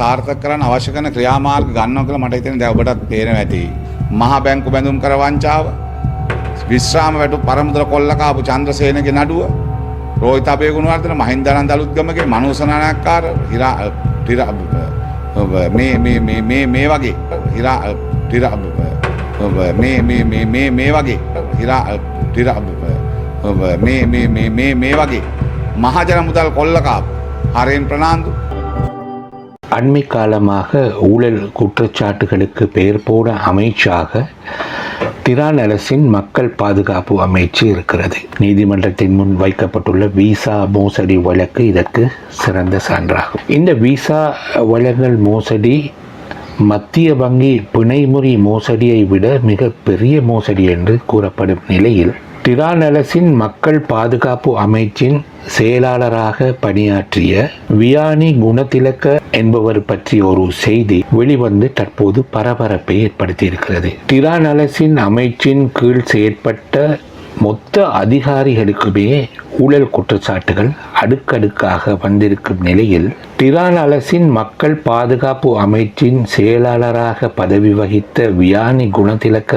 සාර්ථක කරන්න අවශ්‍ය කරන ක්‍රියාමාර්ග ගන්නවා කියලා මට හිතෙන දැන් ඔබටත් පේනවා ඇති. මහා බැංකු බැඳුම් කර වංචාව, විශ්‍රාම වැටු පරමුදල කොල්ල කාපු චන්ද්‍රසේනගේ නඩුව, රෝහිත අපේ ගුණවර්ධන මහින්දානන්ද අලුත්ගමගේ මනෝසනානාකාර මේ මේ මේ මේ මේ වගේ. හිරා මේ මේ මේ මේ මේ වගේ. හිරා මේ මේ මේ මේ මේ වගේ. මහජන මුදල් කොල්ල කාපු. හරෙන් ප්‍රනාන්දු. அண்மை காலமாக ஊழல் குற்றச்சாட்டுகளுக்கு பெயர் போன அமைச்சாக திரான் அரசின் மக்கள் பாதுகாப்பு அமைச்சு இருக்கிறது. நீதிமன்றத்தின் முன் வைக்கப்பட்டுள்ள விசா மோசடி வழக்கு இதற்கு சிறந்த சான்றாகும். இந்த விசா வழங்கல் மோசடி மத்திய வங்கி பிணைமுறி மோசடியை விட மிக பெரிய மோசடி என்று கூறப்படும் நிலையில் டிரானலசின் மக்கள் பாதுகாப்பு அமைச்சின் செயலாளராக பணியாற்றிய வியானி குணதிலக்க என்பவர் பற்றிய ஒரு செய்தி வெளிவந்து தற்போது பரபரப்பை ஏற்படுத்தியிருக்கிறது. டிரானலசின் அமைச்சின் கீழ் செயற்பட்ட மொத்த அதிகாரிகளுக்குமே ஊழல் குற்றச்சாட்டுகள் அடுக்கடுக்காக வந்திருக்கும் நிலையில் டிரான் அரசின் மக்கள் பாதுகாப்பு அமைச்சின் செயலாளராக பதவி வகித்த வியானி குணதிலக்க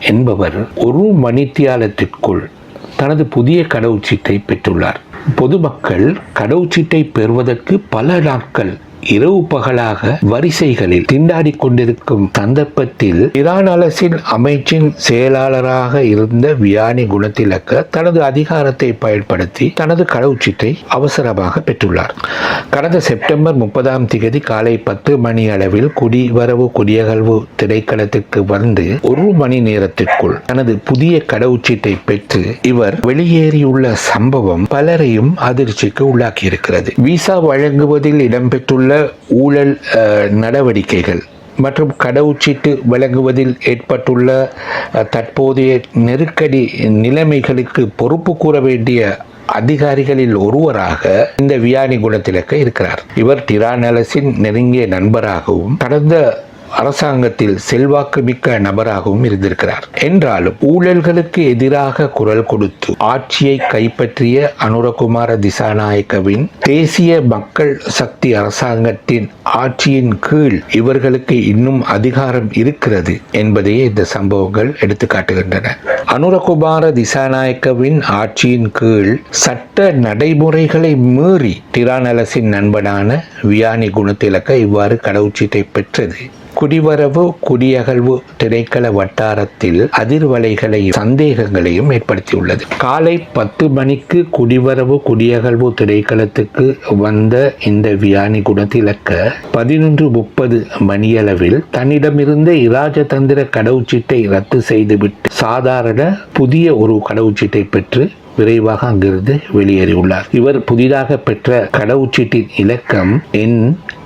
என்பவர் ஒரு மணித்தியாலத்திற்குள் தனது புதிய கடவுச்சீட்டை பெற்றுள்ளார். பொதுமக்கள் கடவுச்சீட்டை பெறுவதற்கு பல நாட்கள் இரவு பகலாக வரிசைகளில் திண்டாடி கொண்டிருக்கும் சந்தர்ப்பத்தில் ஈரான் அரசின் அமைச்சின் செயலாளராக இருந்த வியானி குணத்திலக்க தனது அதிகாரத்தை பயன்படுத்தி தனது கடவுச்சீட்டை அவசரமாக பெற்றுள்ளார். கடந்த செப்டம்பர் முப்பதாம் தேதி காலை பத்து மணி அளவில் குடிவரவு குடியகழ்வு திரைக்களத்திற்கு வந்து ஒரு மணி நேரத்திற்குள் தனது புதிய கடவுச்சீட்டை பெற்று இவர் வெளியேறியுள்ள சம்பவம் பலரையும் அதிர்ச்சிக்கு உள்ளாக்கியிருக்கிறது. விசா வழங்குவதில் இடம்பெற்றுள்ள ஊழல் நடவடிக்கைகள் மற்றும் கடவுச்சீட்டு வழங்குவதில் ஏற்பட்டுள்ள தற்போதைய நெருக்கடி நிலைமைகளுக்கு பொறுப்பு கூற வேண்டிய அதிகாரிகளில் ஒருவராக இந்த வியானி குணத்திலக்க இருக்கிறார். இவர் டிரான் நெருங்கிய நண்பராகவும் கடந்த அரசாங்கத்தில் செல்வாக்கு மிக்க நபராகவும் இருந்திருக்கிறார். என்றாலும் ஊழல்களுக்கு எதிராக குரல் கொடுத்து ஆட்சியை கைப்பற்றிய அனுரகுமார திசாநாயக்கவின் தேசிய மக்கள் சக்தி அரசாங்கத்தின் ஆட்சியின் கீழ் இவர்களுக்கு இன்னும் அதிகாரம் இருக்கிறது என்பதையே இந்த சம்பவங்கள் எடுத்து காட்டுகின்றன அனுரகுமார திசாநாயக்கவின் ஆட்சியின் கீழ் சட்ட நடைமுறைகளை மீறி டிரானலசின் நண்பனான வியானி குணத்திலக்க இவ்வாறு கடவுச்சீட்டை பெற்றது. குடிவரவு குடியகழ்வு திணைக்கள வட்டாரத்தில் அதிர்வலைகளையும் சந்தேகங்களையும் ஏற்படுத்தியுள்ளது. காலை பத்து மணிக்கு குடிவரவு குடியகழ்வு திணைக்களத்துக்கு வந்த இந்த வியானி குணத்திலக்க பதினொன்று முப்பது மணியளவில் தன்னிடமிருந்த இராஜதந்திர கடவுச்சீட்டை ரத்து செய்துவிட்டு சாதாரண புதிய ஒரு கடவுச்சீட்டை பெற்று விரைவாக அங்கிருந்து வெளியேறியுள்ளார் இவர் புதிதாக பெற்ற கடவுச்சீட்டின் இலக்கம் எண்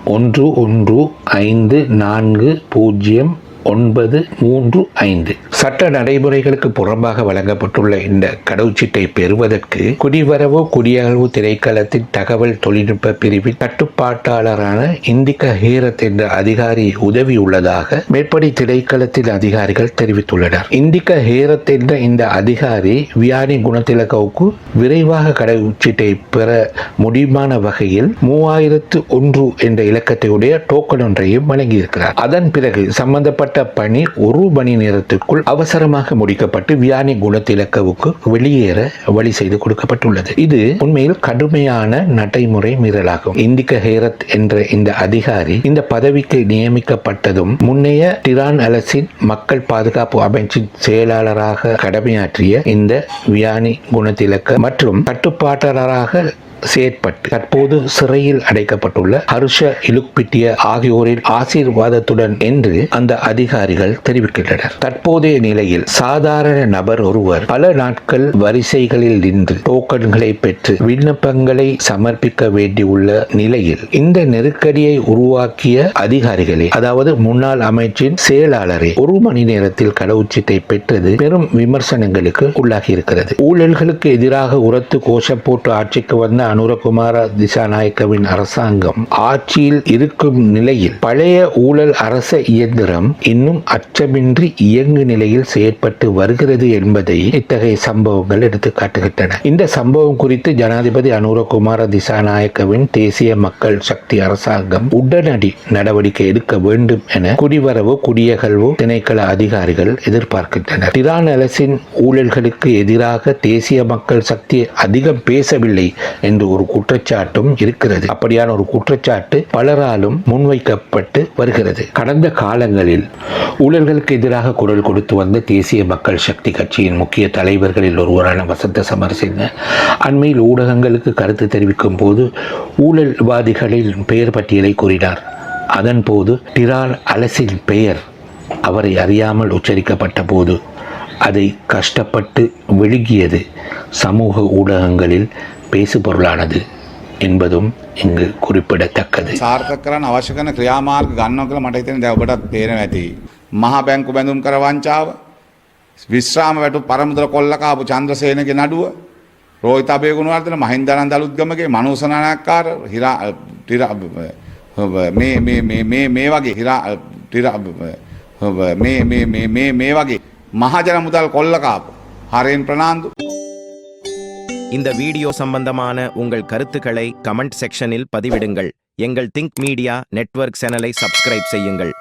ஒன்று ஒன்று ஐந்து நான்கு பூஜ்ஜியம் ஒன்பது மூன்று ஐந்து. சட்ட நடைமுறைகளுக்கு புறம்பாக வழங்கப்பட்டுள்ள இந்த கடவுச்சீட்டை பெறுவதற்கு குடிவரவு குடியகழ்வு திரைக்களத்தின் தகவல் தொழில்நுட்ப பிரிவின் கட்டுப்பாட்டாளரான இந்திக ஹீரத் என்ற அதிகாரி உதவி உள்ளதாக மேற்படி திரைக்களத்தின் அதிகாரிகள் தெரிவித்துள்ளனர். இந்திக ஹீரத் என்ற இந்த அதிகாரி வியானி குணத்திலகவுக்கு விரைவாக கடவுச்சீட்டை பெற முடியுமான வகையில் மூவாயிரத்து ஒன்று என்ற இலக்கத்தையுடைய டோக்கன் ஒன்றையும் வழங்கியிருக்கிறார். அதன் பிறகு சம்பந்தப்பட்ட பணி ஒரு மணி நேரத்திற்குள் அவசரமாக முடிக்கப்பட்டு வியானி குணத்திலக்கவுக்கு வெளியேற வழி செய்து கொடுக்கப்பட்டுள்ளது. இது உண்மையில் கடுமையான நடைமுறை மீறலாகும். இந்திக ஹேரத் என்ற இந்த அதிகாரி இந்த பதவிக்கு நியமிக்கப்பட்டதும் முன்னைய டிரான் அலசின் மக்கள் பாதுகாப்பு அமைச்சின் செயலாளராக கடமையாற்றிய இந்த வியானி குணத்திலக்க மற்றும் கட்டுப்பாட்டாளராக செயற்பட்டு தற்போது சிறையில் அடைக்கப்பட்டுள்ள ஹர்ஷ இலுக்பிட்டிய ஆகியோரின் ஆசீர்வாதத்துடன் என்று அந்த அதிகாரிகள் தெரிவிக்கின்றனர். தற்போதைய நிலையில் சாதாரண நபர் ஒருவர் பல நாட்கள் வரிசைகளில் நின்று டோக்கன்களை பெற்று விண்ணப்பங்களை சமர்ப்பிக்க வேண்டியுள்ள நிலையில் இந்த நெருக்கடியை உருவாக்கிய அதிகாரிகளே அதாவது முன்னாள் அமைச்சின் செயலாளரே ஒரு மணி நேரத்தில் கடவுச்சீட்டை பெற்றது பெரும் விமர்சனங்களுக்கு உள்ளாகி இருக்கிறது ஊழல்களுக்கு எதிராக உரத்து கோஷம் போட்டு ஆட்சிக்கு வந்த அனுரகுமார திசாநாயக்கவின் அரசாங்கம் ஆட்சியில் இருக்கும் நிலையில் பழைய ஊழல் அரச இயந்திரம் இன்னும் அச்சமின்றி இயங்கு நிலையில் செயற்பட்டு வருகிறது என்பதை இத்தகைய சம்பவங்கள் எடுத்து காட்டுகின்றன இந்த சம்பவம் குறித்து ஜனாதிபதி அனுரகுமார திசாநாயக்கவின் தேசிய மக்கள் சக்தி அரசாங்கம் உடனடி நடவடிக்கை எடுக்க வேண்டும் என குடிவரவு குடியகழ்வு திணைக்கள அதிகாரிகள் எதிர்பார்க்கின்றனர். டிரான் அரசின் ஊழல்களுக்கு எதிராக தேசிய மக்கள் சக்தி அதிகம் பேசவில்லை என்று ஒரு குற்றச்சாட்டும் இருக்கிறது. அப்படியான ஒரு குற்றச்சாட்டு பலராலும் முன்வைக்கப்பட்டு வருகிறது. கடந்த காலங்களில் ஊழல்களுக்கு எதிராக குரல் கொடுத்து வந்த தேசிய மக்கள் சக்தி கட்சியின் முக்கிய தலைவர்களில் ஒருவரான வசந்த சமரசிங்க அண்மையில் ஊடகங்களுக்கு கருத்து தெரிவிக்கும் போது ஊழல்வாதிகளின் பெயர் பட்டியலை கூறினார். அதன்போது டிரால் அலசின் பெயர் அவரை அறியாமல் உச்சரிக்கப்பட்ட போது அதை கஷ்டப்பட்டு விழுகியது சமூக ஊடகங்களில் பேசுபொருளானது என்பதும் இங்கு குறிப்பிடத்தக்கது සාර්ථක කරන්න අවශ්‍ය කරන ක්‍රියාමාර්ග ගන්නව කියලා මට හිතෙන දැන් ඔබටත් පේනවා ඇති. මහා බැංකු බැඳුම් කර වංචාව, විශ්‍රාම වැටු පරමුදල කොල්ල කාපු චන්ද්‍රසේනගේ නඩුව, රෝහිත අබේගුණවර්ධන මහින්දානන්ද අලුත්ගමගේ මනෝස නානායක්කාර හිරා ටිරා මේ මේ මේ මේ මේ වගේ හිරා ටිරා මේ මේ මේ මේ මේ වගේ මහජන මුදල් කොල්ල කාපු හරෙන් ප්‍රනාන්දු இந்த வீடியோ சம்பந்தமான உங்கள் கருத்துக்களை கமெண்ட் செக்ஷனில் பதிவிடுங்கள். எங்கள் திங்க் மீடியா நெட்வொர்க் சேனலை சப்ஸ்கிரைப் செய்யுங்கள்.